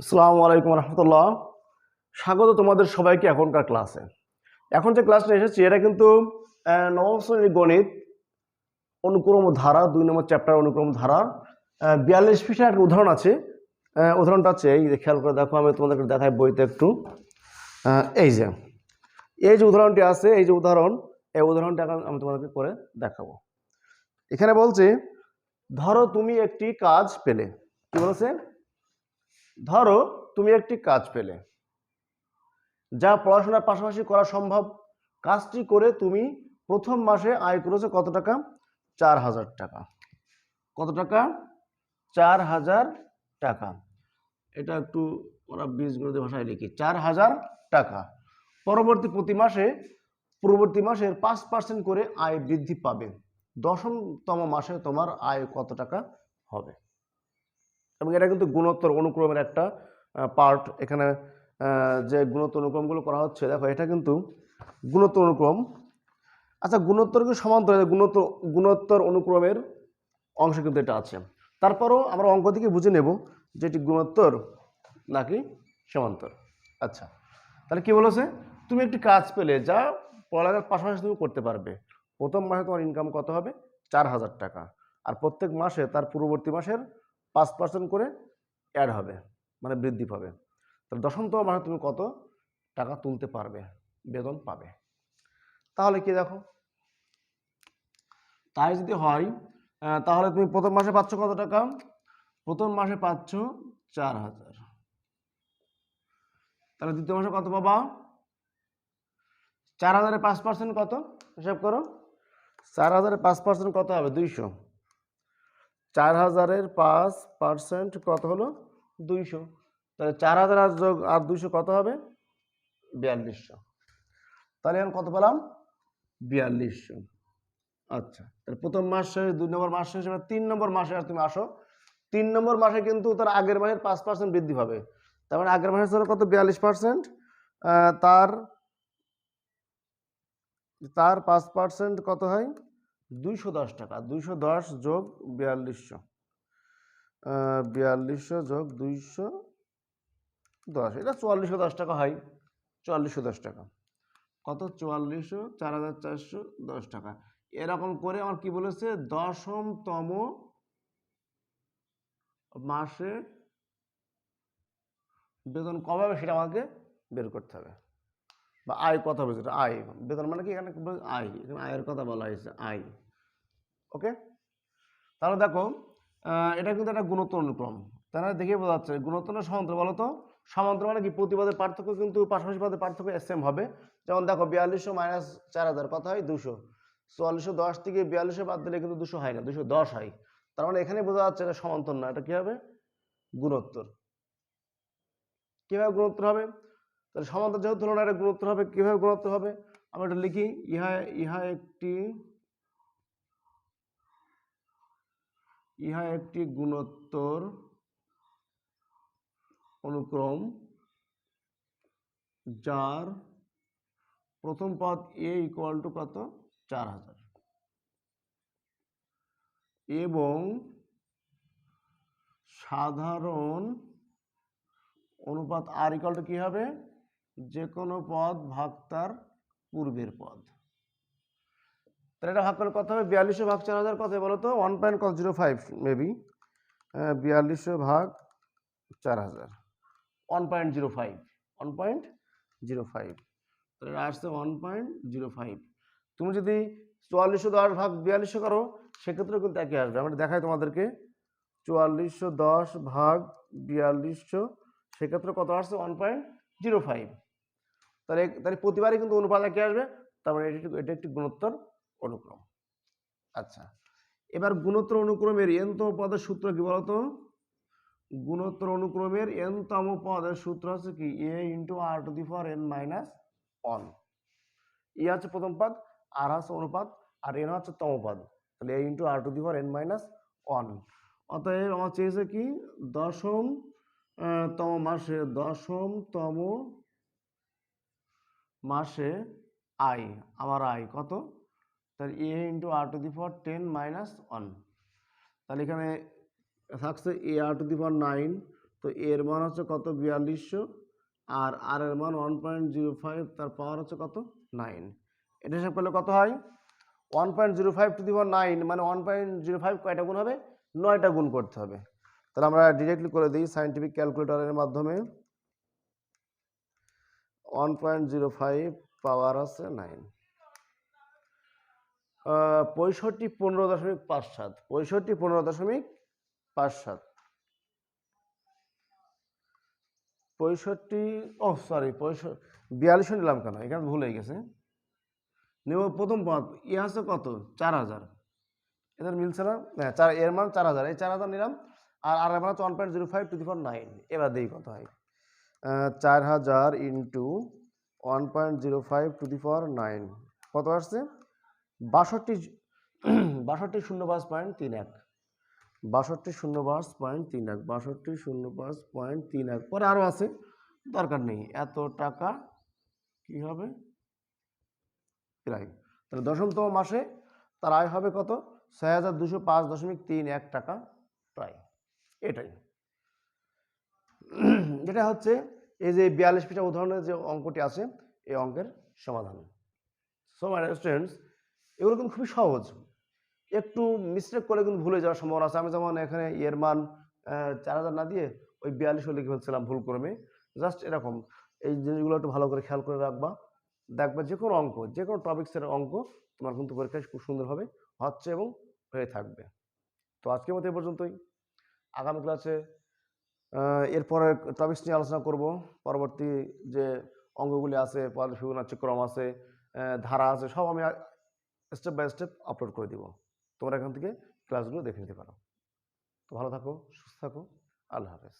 আসসালামু আলাইকুম রহমতুল্লাহ। স্বাগত তোমাদের সবাইকে এখনকার ক্লাসে। এখন যে ক্লাসটা এসেছি, এটা কিন্তু নবম শ্রেণির গণিত অনুক্রম ধারা, দুই নম্বর চ্যাপ্টার অনুক্রম ধারার বিয়াল্লিশ পৃষ্ঠার একটা উদাহরণ আছে। উদাহরণটা আছে এই খেয়াল করে দেখো, আমি তোমাদেরকে দেখাই বইতে একটু। এই যে এই যে উদাহরণটি আছে, এই যে উদাহরণ, এই উদাহরণটা এখন আমি তোমাদেরকে করে দেখাবো। এখানে বলছে, ধরো তুমি একটি কাজ পেলে। কি বলেছে? ধরো তুমি একটি কাজ পেলে, যা পড়াশোনার পাশাপাশি করা সম্ভব। কাজটি করে তুমি প্রথম মাসে আয় করেছ কত টাকা? চার হাজার টাকা। কত টাকা? চার হাজার টাকা। এটা একটু ওরা বীজগণিত ভাষায় লিখি। চার হাজার টাকা। পরবর্তী প্রতি মাসে, পূর্ববর্তী মাসের পাঁচ পার্সেন্ট করে আয় বৃদ্ধি পাবে। দশমতম মাসে তোমার আয় কত টাকা হবে? এবং এটা কিন্তু গুণোত্তর অনুক্রমের একটা পার্ট এখানে যে গুণোত্তর অনুক্রমগুলো করা হচ্ছে। দেখো, এটা কিন্তু গুণোত্তর অনুক্রম। আচ্ছা গুণোত্তর কি সমান্তর গুণোত্তর গুণোত্তর অনুক্রমের অংশ কিন্তু এটা আছে। তারপরও আমরা অঙ্ক থেকে বুঝে নেব যে এটি গুণোত্তর নাকি সমান্তর আচ্ছা তাহলে কি বলেছে? তুমি একটি কাজ পেলে যা পড়ালেখার পাশাপাশি তুমি করতে পারবে। প্রথম মাসে তোমার ইনকাম কত হবে? চার হাজার টাকা। আর প্রত্যেক মাসে তার পূর্ববর্তী মাসের পাঁচ পার্সেন্ট করে অ্যাড হবে মানে বৃদ্ধি পাবে। তাহলে দশমতম মাসে তুমি কত টাকা তুলতে পারবে, বেতন পাবে? তাহলে কি দেখো? তাই যদি হয় তাহলে তুমি প্রথম মাসে পাচ্ছ কত টাকা? প্রথম মাসে পাচ্ছ চার হাজার। তাহলে দ্বিতীয় মাসে কত পাবা? চার হাজারে পাঁচ পার্সেন্ট কত? হিসাব করো। চার হাজারে পাঁচ পার্সেন্ট কত হবে? দুইশো। চার হাজারের পাঁচ পার্সেন্ট কত হলো? দুইশো। তাহলে চার হাজার আর যোগ, আর দুইশো কত হবে? বিয়াল্লিশশো। তাহলে এখন কত পেলাম? বিয়াল্লিশশো। আচ্ছা তাহলে প্রথম মাস শেষ, দুই নম্বর মাস শেষ তিন নম্বর মাসে আর তুমি আসো। তিন নম্বর মাসে কিন্তু তার আগের মাসের পাঁচ পার্সেন্ট বৃদ্ধি পাবে। তার মানে আগের মাসের জন্য কত? বিয়াল্লিশ পার্সেন্ট তার তার পাঁচ পার্সেন্ট কত হয়? দুইশো দশ টাকা। দুইশো দশ যোগ বিয়াল্লিশশো। বিয়াল্লিশশো যোগ দুইশো দশ। এটা চুয়াল্লিশশো দশ টাকা হয়। চুয়াল্লিশশো দশ টাকা। কত? চুয়াল্লিশশো, চার হাজার চারশো দশ টাকা। এরকম করে আমার কি বলেছে? দশমতম মাসে বেতন কবে হবে সেটা আমাকে বের করতে হবে। বা আয় কথা হবে সেটা আয়। বেতন মানে কি? এখানে আয়। এখানে আয়ের কথা বলা হয়েছে, আয়। ওকে? তাহলে দেখো এটা কিন্তু একটা গুণোত্তর অনুক্রম তারা দেখে বোঝা যাচ্ছে গুণোত্তর সমান্তর বলো তো? সমান্তর মানে কি? প্রতিবাদের পার্থক্য কিন্তু পাশাপাশি পদের পার্থক্য সেম হবে। যেমন দেখো, বিয়াল্লিশশো মাইনাস চার হাজার কত হয়? দুশো। চুয়াল্লিশশো দশ থেকে বিয়াল্লিশশো বাদ দিলে কিন্তু দুশো হয় না, দুশো দশ হয়। তার মানে এখানে বোঝা যাচ্ছে এটা সমান্তর না, এটা কি হবে? গুণোত্তর। কীভাবে গুণোত্তর হবে? তাহলে সমান্তর যেহেতু হলো না এটা গুণোত্তর হবে, কীভাবে গুণোত্তর হবে? আমরা এটা লিখি, ইহা ইহা একটি ইহা একটি গুণোত্তর অনুক্রম যার প্রথম পদ এ ইকুয়াল টু কত? চার হাজার। এবং সাধারণ অনুপাত আর ইকুয়াল টু কী হবে? যে কোনো পদ ভাগ তার পূর্বের পদ। তাহলে এটা ভাগ করলে কত হবে? বিয়াল্লিশশো ভাগ চার হাজার কত বলো তো? ওয়ান পয়েন্ট কত জিরো ফাইভ মেবি বিয়াল্লিশশো ভাগ চার হাজার। One point zero five one point zero five তাহলে আসছে ওয়ান পয়েন্ট জিরো ফাইভ তুমি যদি চুয়াল্লিশশো দশ ভাগ বিয়াল্লিশশো করো সেক্ষেত্রেও কিন্তু একই আসবে। আমরা দেখাই তোমাদেরকে। চুয়াল্লিশশো দশ ভাগ বিয়াল্লিশশো সেক্ষেত্রে কত আসছে? ওয়ান পয়েন্ট জিরো ফাইভ তাহলে তাহলে প্রতিবারই কিন্তু অনুপাত একই আসবে। তার মানে এটি এটা একটি গুণোত্তর অনুক্রম। আচ্ছা এবার গুণোত্তর অনুক্রমের এনতম পদের সূত্র কি বলতো? গুণোত্তর অনুক্রমের এনতম পদের সূত্র হচ্ছে কি? A into R to the power N minus one ই হচ্ছে প্রথম পদ আর হচ্ছে অনুপাত, আর এন হচ্ছে তম পদ। তাহলে A into R to the power N minus one অতএব আমার চেয়েছে কি? দশম তম মাসে দশমতম মাসে আই, আমার আই কত? তাহলে A into R to the power ten minus one তাহলে এখানে থাকছে a r to the power nine তো এর মান হচ্ছে কত? বিয়াল্লিশশো। আর আর এর মান ওয়ান পয়েন্ট জিরো ফাইভ তার পাওয়ার হচ্ছে কত? নাইন এটা হিসাব করলে কত হয়? One point zero five to the power nine মানে ওয়ান পয়েন্ট জিরো ফাইভ কয়টা গুণ হবে? নয়টা গুণ করতে হবে। তাহলে আমরা ডিরেক্টলি করে দিই সাইন্টিফিক ক্যালকুলেটরের মাধ্যমে। One point zero five power আছে নাইন পঁয়ষট্টি পনেরো দশমিক পাঁচ সাত, পঁয়ষট্টি পনেরো দশমিক পাঁচ সাত। পঁয়ষট্টি, ও সরি পঁয়ষট্টি বিয়াল্লিশশো নিলাম কেন? এখানে ভুল হয়ে গেছে। নেব প্রথম পদ ই আছে কত? চার হাজার। এদের মিলছে না? হ্যাঁ চার, এর মান চার হাজার। এই চার হাজার নিলাম, আর আর হচ্ছে one point zero five to four nine এবার দিই কত হয়। চার হাজার into one point zero five to the four nine কত আসছে? বাষট্টি বাষট্টি শূন্য পাঁচ পয়েন্ট তিন এক। বাষট্টি শূন্য পাঁচ পয়েন্ট তিন এক। বাষট্টি শূন্য পাঁচ পয়েন্ট তিন এক। পরে আরও আছে। দরকার নেই। এত টাকা কি হবে? প্রায়। তাহলে দশমতম মাসে তার আয় হবে কত? ছয় হাজার দুশো পাঁচ দশমিক তিন এক টাকা। প্রায়। এটাই। যেটা হচ্ছে, এই যে বিয়াল্লিশ পিঠা উদাহরণের যে অঙ্কটি আছে, এই অঙ্কের সমাধান। সো মাই স্টুডেন্টস এগুলো কিন্তু খুবই সহজ। একটু মিস্টেক করে কিন্তু ভুলে যাওয়ার সম্ভাবনা আছে। আমি যেমন এখানে এর মান চার হাজার না দিয়ে ওই বিয়াল্লিশও লিখে ফেলছিলাম ভুল ক্রমে জাস্ট এরকম। এই জিনিসগুলো একটু ভালো করে খেয়াল করে রাখবা। দেখবা যে কোনো অঙ্ক, যে কোনো টপিক্সের অঙ্ক তোমার কিন্তু পরীক্ষায় খুব সুন্দরভাবে হচ্ছে এবং হয়ে থাকবে। তো আজকের মতো এ পর্যন্তই। আগামী ক্লাসে এরপরে টপিক্স নিয়ে আলোচনা করব। পরবর্তী যে অঙ্গগুলি আছে ফিবোনাচি ক্রম আছে ধারা আছে, সব আমি স্টেপ বাই স্টেপ আপলোড করে দিব। তোমরা এখান থেকে ক্লাসগুলো দেখে নিতে পারো। তো ভালো থাকো, সুস্থ থাকো। আল্লাহ হাফেজ।